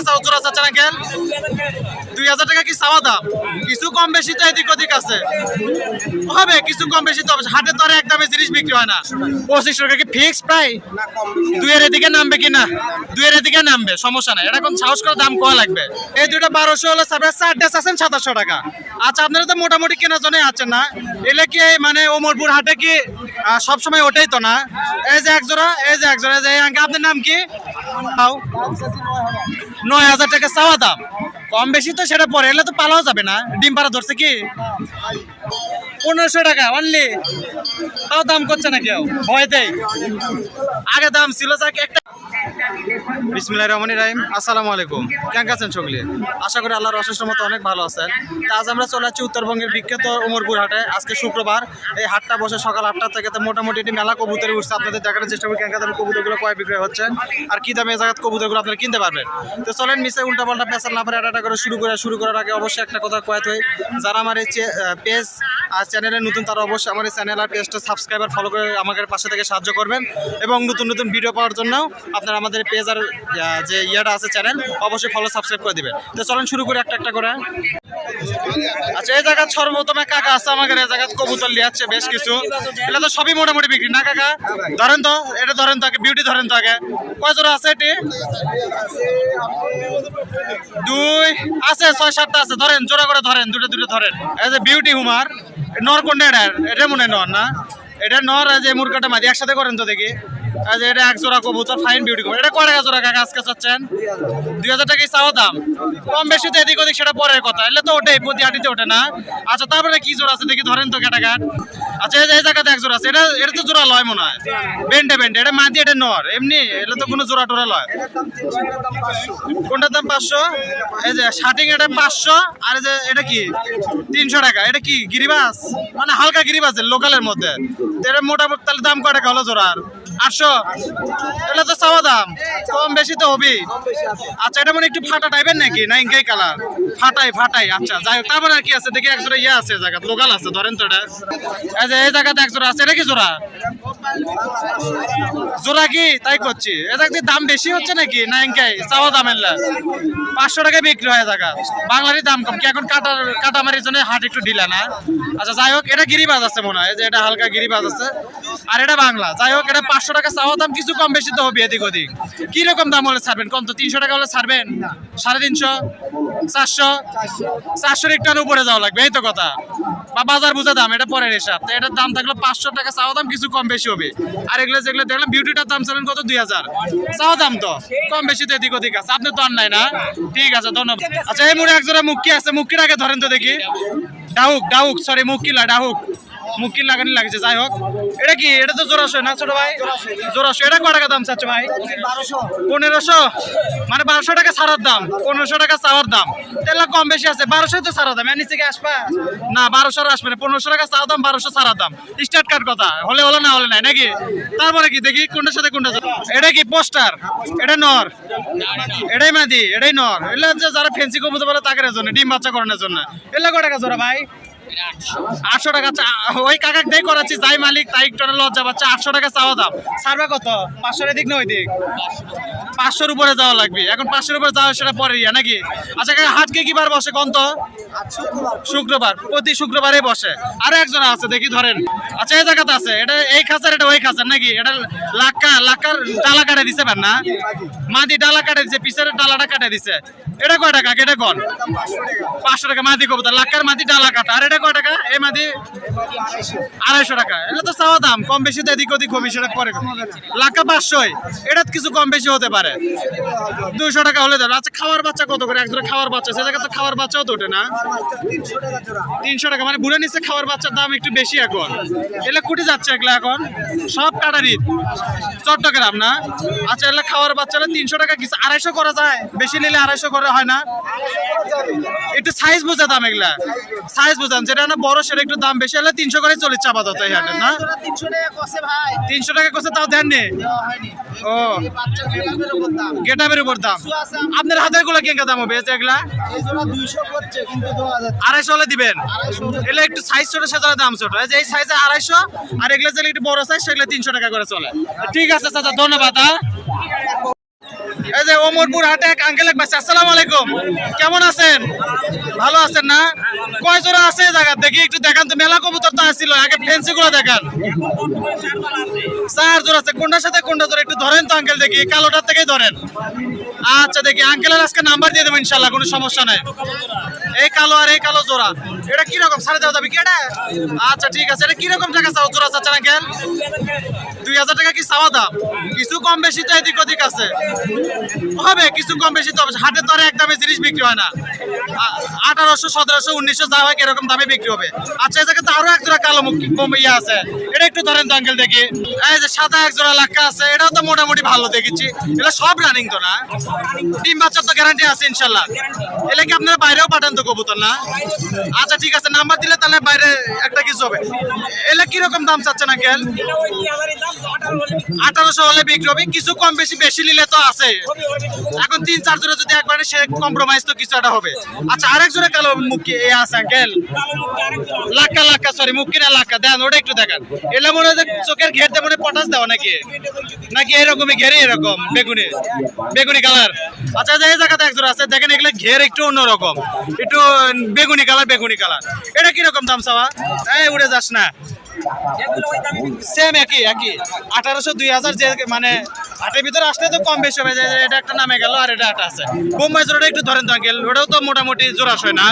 টাকা চাও আছে দুই হাজার টাকা কি চাওয়া দাম? কিছু কম বেশি তো এদিক ওদিক আছে। হবে, কিছু কম বেশি তো হাটে তো আর একদমই জিনিস বিক্রি হয় না। পঁচিশশো টাকা কি ফিক্স প্রায় দুইয়ের এদিকে নামবে কি না? দুইয়ের এদিকে নামবে, সমস্যা নাই। এটা কোন সাহস করে দাম কয়া লাগবে। এই দুইটা বারোশো হলো সাপের চার ড্রেস আছেন সাতাশশো টাকা। আচ্ছা আপনারা তো মোটামুটি কেনার জন্য আছেন না। এলে কি মানে ওমরপুর হাটে কি সবসময় ওটাই তো না? এই যে এক জোড়া, এই যে এক জোড়া, এই যে আপনার নাম কি? নয় হাজার টাকা চাওয়া দাম। কম বেশি তো সেটা পরে, এলে তো পালাও যাবে না। ডিম পাড়া ধরছে কি? পনেরোশো টাকা অনলি তাও দাম করছে না কেউ ভয় দেয়। আগে দাম ছিল যাকে একটা বিসমিল্লাহ রহমানি রাহিম। আসসালামু আলাইকুম। কেমন আছেন সকলে? আশা করি আল্লাহর অশেষ মতো অনেক ভালো আছেন। তা আজ আমরা চলে যাচ্ছি উত্তরবঙ্গের বিখ্যাত উমরপুর হাটে। আজকে শুক্রবার, এই হাটটা বসে সকাল আটটা থেকে তো মোটামুটি একটি মেলা কবুতর উঠছে। আপনাদের দেখানোর চেষ্টা করি কেন দামে কবুতরগুলো কয় বিক্রয় হচ্ছে আর কি দামে এই জায়গাত কবুতরগুলো আপনারা কিনতে পারবেন। তো চলেন মিশে উল্টা পাল্টা পেশার না পারে একটা করে শুরু করে শুরু করার আগে অবশ্যই একটা কথা কয়াত হই যারা আমার এই পেজ আর চ্যানেলে নতুন, তারা অবশ্যই আমার এই চ্যানেল আর পেজটা সাবস্ক্রাইব আর ফলো করে আমাদের পাশে থেকে সাহায্য করবেন। এবং নতুন নতুন ভিডিও পাওয়ার জন্য আপনারা আমাদের পেজ আহ, যে ইয়েটা আছে চ্যানেল অবশ্যই ফলো সাবস্ক্রাইব করে দিবেন। তো চলেন শুরু করে একটা একটা করে। আচ্ছা এই জায়গা সর্বপ্রথমে কাকা আছে আমাদের এই জায়গা কবুতর লিয়াচ্ছে বেশ কিছু। এগুলো তো সবই মোটামুটি বিক্রি না কাকা? ধরেন তো এটা ধরেন তো আগে বিউটি ধরেন তো আগে। কয় জোড়া আছে এটি? দুই আছে ছয় সাতটা আছে। ধরেন জোড়া করে ধরেন দুটো দুটো ধরেন। এই যে বিউটি হুমার নর কোনটা এটা এটা মনে নর না? এটা নর আর যে মুরগাটা মাদি একসাথে করেন তো দেখি। যে এটা এক জোড়া কবুতর ফাইন বিউটি কবুতর। এটা কয় টাকা জোড়া কাকা আজকে চাচ্ছেন? দুই হাজার টাকাই চাওয়া দাম। কম বেশি তো এদিক ওদিক সেটা পরের কথা। এলে তো ওটাই প্রতি হাটিতে ওঠে না। আচ্ছা তারপরে কি জোড়া আছে দেখি, ধরেন তো ক্যাটাঘাট আচ্ছা এই জায়গাতে এক জোড়া আছে। এটা এটা তো জোড়া লয় মনে হয়। বেন্ডে বেন্ডে এটা মাদি এটা নর। এমনি এটা তো কোনো জোড়া টোড়া লয়। কোনটার দাম পাঁচশো? এই যে শার্টিং এটা পাঁচশো, আর যে এটা কি? তিনশো টাকা। এটা কি, গিরিবাস? মানে হালকা গিরিবাসের লোকালের মধ্যে। এটা মোটামুটি তাহলে দাম কয় টাকা হলো জোড়ার? আটশো। এটা তো চাওয়া দাম। কম বেশি তো হবেই। আচ্ছা এটা মানে একটু ফাটা টাইপের নাকি? না কালার ফাটাই ফাটাই। আচ্ছা যাই তারপরে কি আছে? দেখি এক জোড়া ইয়ে আছে জায়গা লোকাল আছে, ধরেন তো এটা। এই জায়গাতে এক জোড়া আছে, এটা কি জোড়া? জোড়া কি? তাই করছি। এটা কি দাম বেশি হচ্ছে নাকি? না ইঙ্কাই চাওয়া দাম এলা পাঁচশো টাকায় বিক্রি হয় জায়গা। বাংলারই দাম কম। কি এখন কাটার কাটামারির জন্য হাট একটু ঢিলা না? আচ্ছা যাই হোক, এটা গিরিবাজ আছে মনে হয়। যে, এটা হালকা গিরিবাজ আছে। আর এটা বাংলা। যাই হোক, এটা পাঁচশো টাকা চাওয়া দাম কিছু কম বেশি তো হবে এদিক ওদিক। কি রকম দাম হলে ছাড়বেন? কম তো তিনশো টাকা হলে ছাড়বেন? সাড়ে তিনশো? চারশো? চারশোর একটু উপরে যাওয়া লাগবে এই তো কথা। বা বাজার বুঝা দাম এটা পরের হিসাব। তো এটার দাম থাকলে পাঁচশো টাকা চাওয়া দাম কিছু কম বেশি হবে। আর এগুলো যেগুলো দেখলাম বিউটিটার দাম ছিলেন কত? দুই হাজার। চাওয়া দাম তো কম বেশি তো এদিক ওদিক আছে। আপনি তো আর নাই না? ঠিক আছে ধন্যবাদ। আচ্ছা এই মুড়ে একজোড়া মুক্কি আছে। মুক্কির আগে ধরেন তো দেখি। ডাহুক ডাহুক সরি মুক্কিলা ডাহুক মুক্কি লাগানি লাগছে, যাই হোক। এটা কি? এটা তো জোড়াশো না ছোট ভাই? জোড়াশো। এটা কয় টাকা দাম চাচ্ছে ভাই? পনেরোশো। মানে বারোশো টাকা ছাড়ার দাম। পনেরোশো টাকা চাওয়ার দাম। তাহলে কম বেশি আছে বারোশো তো ছাড়া দাম। এর নিচে কি আসবা? না বারোশো আসবে না। পনেরোশো টাকা চাওয়া দাম, বারোশো ছাড়ার দাম। স্টার্ট কার্ড কথা। হলে হলো, না হলে নাই। নাকি? তারপরে কি? দেখি কোনটার সাথে কোনটা? এটা কি? পোস্টার? এটা নর। এটাই মাদি, এটাই নর। এগুলো যারা ফেন্সি কবুতর বলে, তাদের জন্য, ডিম বাচ্চা করানোর জন্য। এগুলো কয় টাকা জোড়া ভাই? আটশো টাকা ওই কাকাক দেই করাচ্ছি, যাই মালিক, তাই একটু লজ্জা পাচ্ছে, আটশো টাকা চাওয়া দাম সার্ভে কত? পাঁচশো এদিক না ওই দিক পাঁচশোর উপরে যাওয়া লাগবে। এখন পাঁচশোর উপরে যাওয়া সেটা পরে ইয়া, নাকি? আচ্ছা হাটকে কি বার বসে কোন তো? শুক্রবার, প্রতি শুক্রবারে বসে। আরও একজন আছে, দেখি ধরেন। আচ্ছা এই জায়গাতে আছে। এটা এই খাঁচার, এটা ওই খাঁচার, নাকি? এটা লাক্কা, লাক্কার ডালা কাটে দিছে বেন না? মাদি ডালা কাটে দিছে, পিছের ডালাটা কাটে দিছে। এটা কয় টাকা? এটা কোন? পাঁচশো টাকা, মাদি কবুতর। লাক্কার মাদি ডালা কাটা। আর এটা কয় টাকা? এই মাদি? আড়াইশো টাকা। এটা তো চাওয়া দাম। কম বেশি তো এদিক ওদিক হবে সেটা পরে লাক্কা পাঁচশোই। এটা কিছু কম বেশি হতে পারে। দুইশো টাকা হলে দেবে আচ্ছা খাওয়ার বাচ্চা কত করে? একজনের খাওয়ার বাচ্চা সে জায়গায় তো খাওয়ার বাচ্চাও তো ওঠে না। তিনশো টাকা। মানে বুড়ে নিচ্ছে খাওয়ার বাচ্চার দাম একটু বেশি এখন। এগুলো কুটি যাচ্ছে এগুলো এখন। সব কাটারি চট্টগ্রাম না? আচ্ছা এগুলো খাওয়ার বাচ্চারা তিনশো টাকা কিছু আড়াইশো করা যায়? বেশি নিলে আড়াইশো করে হয় না? একটু সাইজ বোঝা দাম এগুলা। সাইজ বোঝান। যেটা না বড় সেটা একটু দাম বেশি হলে তিনশো করে চল্লিশ আপাতত এই হাটের না? তিনশো টাকা কষে তাও দেন নি দেওয়া হয়নি। ও। গেটাপের উপর দাম। আপনার হাতেরগুলো কেঙ্কা দাম হবে? এগুলা? আড়াইশো হলে দিবেন। এগুলো একটু সাইজ ছোট সেজন্য দাম ছোট। এই যে সাইজে আড়াইশো আর এগুলো যেগুলো একটু বড় সাইজ সেগুলো তিনশো টাকা করে চলে। ঠিক আছে চাচা ধন্যবাদ হ্যাঁ। এই যে ওমরপুর হাটে এক আঙ্কেল এক আসসালামু আলাইকুম। কেমন আছেন? ভালো আছেন না? কয় জোড়া আছে জায়গা দেখি একটু দেখান তো, মেলা কবুতর তো আসছিল, আগে ফেন্সি গুলো দেখান। চার জোড়া আছে, কোনটার সাথে কোনটা জোড়া? একটু ধরেন তো আঙ্কেল দেখি, কালোটার থেকেই ধরেন। আচ্ছা দেখি আঙ্কেলের আজকে নাম্বার দিয়ে দেবো ইনশাল্লাহ কোনো সমস্যা নাই। এই কালো আর এই কালো জোড়া। এটা কি রকম? সাড়ে দেওয়া যাবে কি এটা? আচ্ছা ঠিক আছে, এটা কি রকম টাকা জোড়া চাচ্ছেন আঙ্কেল দুই হাজার টাকা কি চাওয়া দাম? কিছু কম বেশি তো এদিক ওদিক আছে। হবে, কিছু কম বেশি তো হবে হাটে তো এক দামে জিনিস বিক্রি হয় না। আঠারোশো, সতেরোশো, উনিশশো, যা হয় এরকম দামে বিক্রি হবে। আচ্ছা এই জায়গাতে আরও এক জোড়া কালো কম ইয়ে আছে। এটা একটু ধরেন তো আঙ্কেল দেখি। এই যে সাদা এক জোড়া লাক্কা আছে, এটাও তো মোটামুটি ভালো দেখেছি। এটা সব রানিং তো না? তিন বাচ্চার তো গ্যারান্টি আছে, ইনশাল্লাহ। এলে কি আপনারা বাইরেও পাঠান তো কবুতর, না? আচ্ছা ঠিক আছে নাম্বার দিলে তাহলে বাইরে একটা কিছু হবে। এলে কীরকম দাম চাচ্ছেন, আঙ্কেল? আঠারোশো হলে বিক্রি হবে কিছু কম বেশি বেশি নিলে তো আছে। এখন তিন, চার জোড়া যদি একবারে সে কম্প্রোমাইজ তো কিছু একটা হবে। আচ্ছা আরেক জোড়া কালো মুখ এ আছে আঙ্কেল লাক্কা লাক্কা সরি মুখ কিনা লাক্কা? দেন, ওটা একটু দেখান। এলে মনে হয় চোখের ঘেরতে মনে পটাশ দেওয়া নাকি? নাকি এরকমই ঘেরে এরকম, বেগুনি? বেগুনি কালার আচ্ছা এই জায়গাতে এক আছে, দেখেন এগুলো ঘের একটু অন্যরকম। একটু বেগুনি কালার বেগুনি কালার এটা কীরকম দাম চাওয়া? এই, উড়ে যাস না। সেম একই একই। আঠারোশো, দুই হাজার যে মানে হাটের ভিতরে আসলে তো কম বেশি হবে এটা একটা নামে গেল আর এটা একটা আছে। বোম্বাই জোড়াটা একটু ধরেন তো আঙ্কেল, ওটাও তো মোটামুটি জোড়াস হয় না।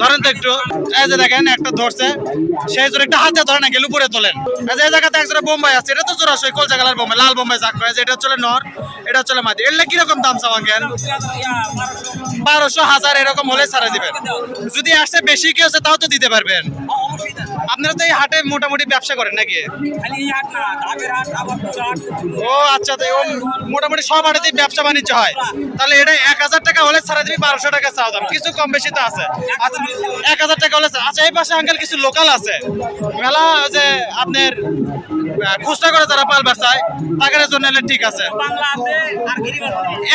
ধরেন তো একটু, এই যে দেখেন, একটা ধরছে। সেই জোড়া একটা হাতে ধরেন আঙ্কেল, উপরে তোলেন। এই জায়গাতে এক জোড়া বোম্বাই আছে, এটা তো জোড়াস হয় কলচা কালার বোম্বাই, লাল বোম্বাই কয় যে এটা চলে নর, এটা চলে মাদি। এগুলো কীরকম দাম চাও আঙ্কেল? বারোশো, হাজার এরকম হলে ছাড়া দিবেন। যদি আসে বেশি কি আছে তাও তো দিতে পারবেন। আপনারা তো এই হাটে মোটামুটি ব্যবসা করেন নাকি? ও আচ্ছা তো মোটামুটি সব হাটেতেই ব্যবসা বাণিজ্য হয়। তাহলে এটা এক হাজার টাকা হলে সারা দিবি বারোশো টাকা চাওয়া দাম কিছু কম বেশি তো আছে। আচ্ছা, এক হাজার টাকা হলে আচ্ছা এই পাশে আঙ্কেল কিছু লোকাল আছে। মেলা যে আপনার খুচরা করে যারা পালবার চায় তাদের জন্য ঠিক আছে।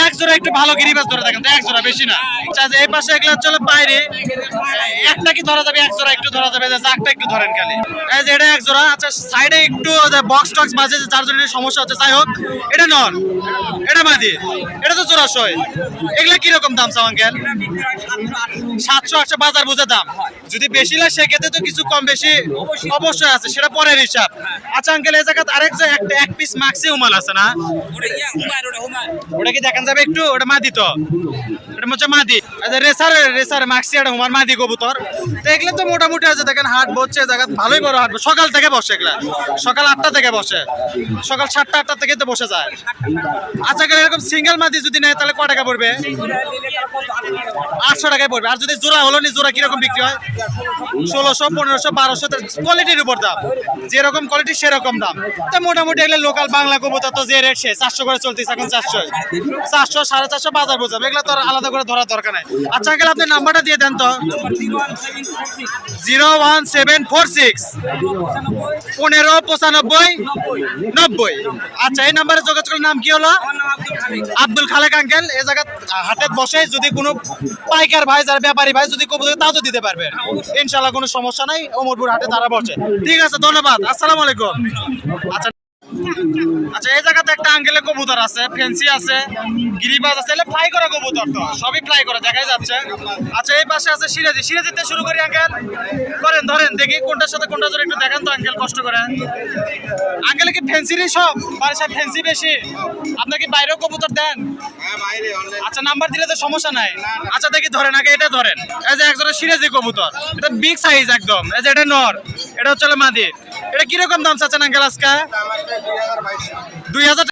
এক জোড়া একটু ভালো গিরিবাস ধরে তো এক জোড়া বেশি না। আচ্ছা এই পাশে এগুলো চলে বাইরে। একটা কি ধরা যাবে এক জোড়া একটু ধরা যাবে যে জাকটা একটু ধরেন খালি। এই যে এটা এক জোড়া আচ্ছা সাইডে একটু বক্স টক্স মাঝে যে যার জন্য সমস্যা হচ্ছে যাই হোক এটা নন এটা মাদি এটা তো জোড়া সই এগুলা কীরকম দাম চাও আঙ্কেল? সাতশো আটশো বাজার বুঝে দাম। যদি বেশি লাগে সেক্ষেত্রে তো কিছু কম বেশি অবশ্যই। আছে সেটা পরের হিসাব। আচ্ছা আঙ্কেল এই জায়গাতে আরেক যে একটা এক পিস মাক্সি উমাল আছে না? ওটা কি? দেখান যাবে একটু? ওটা মাদি তো। এটা হচ্ছে মাদি। আচ্ছা রেসার রেসার মাক্সি এটা হুমার মাদি কবুতর। তো এগুলো তো মোটামুটি আছে দেখেন হাট বসছে জায়গা ভালোই বড় হাট সকাল থেকে বসে এগুলা। সকাল আটটা থেকে বসে। সকাল সাতটা আটটা থেকে তো বসে যায়। আচ্ছা গেলে এরকম সিঙ্গেল মাদি যদি নেয় তাহলে ক টাকা পড়বে? আটশো টাকায় পড়বে। আর যদি জোড়া হলো নি জোড়া কীরকম বিক্রি হয়? ষোলোশো, পনেরোশো, বারোশো কোয়ালিটির উপর দাম। যেরকম কোয়ালিটি সেরকম দাম। তো মোটামুটি এগুলো লোকাল বাংলা কবুতর তো যে রেট সে, চারশো করে চলতেছে এখন চারশো। চারশো, সাড়ে চারশো বাজার বোঝাবে। এগুলো তো আলাদা করে ধরার দরকার নাই। আচ্ছা গেলে আপনি নাম্বারটা দিয়ে দেন তো। Zero one seven four six. পনেরো, পঁচানব্বই, নব্বই। আচ্ছা এই নাম্বারে যোগাযোগের নাম কি হলো? আব্দুল খালেক আঙ্কেল, এ জায়গা হাটে বসে যদি কোনো পাইকার ভাই, যারা ব্যাপারী ভাই যদি কবুতর তাও তো দিতে পারবে। ইনশাল্লাহ কোনো সমস্যা নাই ওমরপুর হাটে তারা বসে। ঠিক আছে, ধন্যবাদ। আসসালামু আলাইকুম। আচ্ছা আচ্ছা এই জায়গাতে একটা আঙ্কেলের কবুতর আছে ফেন্সি আছে, গিরিবাজ আছে এগুলো ফ্লাই করা কবুতর তো, সবই ফ্লাই করা, দেখাই যাচ্ছে। আচ্ছা এই পাশে আছে সিরাজি। সিরাজিতে শুরু করি আঙ্কেল করেন, ধরেন, দেখি কোনটার সাথে কোনটা জোরে একটু দেখান তো আঙ্কেল কষ্ট করে। আঙ্কেল কি ফেন্সিরই সব? বাড়ির সব ফেন্সি বেশি? আপনার কি বাইরেও কবুতর দেন? আচ্ছা নাম্বার দিলে তো সমস্যা নাই। আচ্ছা দেখি, ধরেন, আগে এটা ধরেন। এই যে একজনের সিরাজি কবুতর। এটা বিগ সাইজ একদম। এই যে এটা নর। এটা হচ্ছে মাদি। এটা কীরকম দাম চাচ্ছেন আঙ্কেল আজকে? দুই হাজার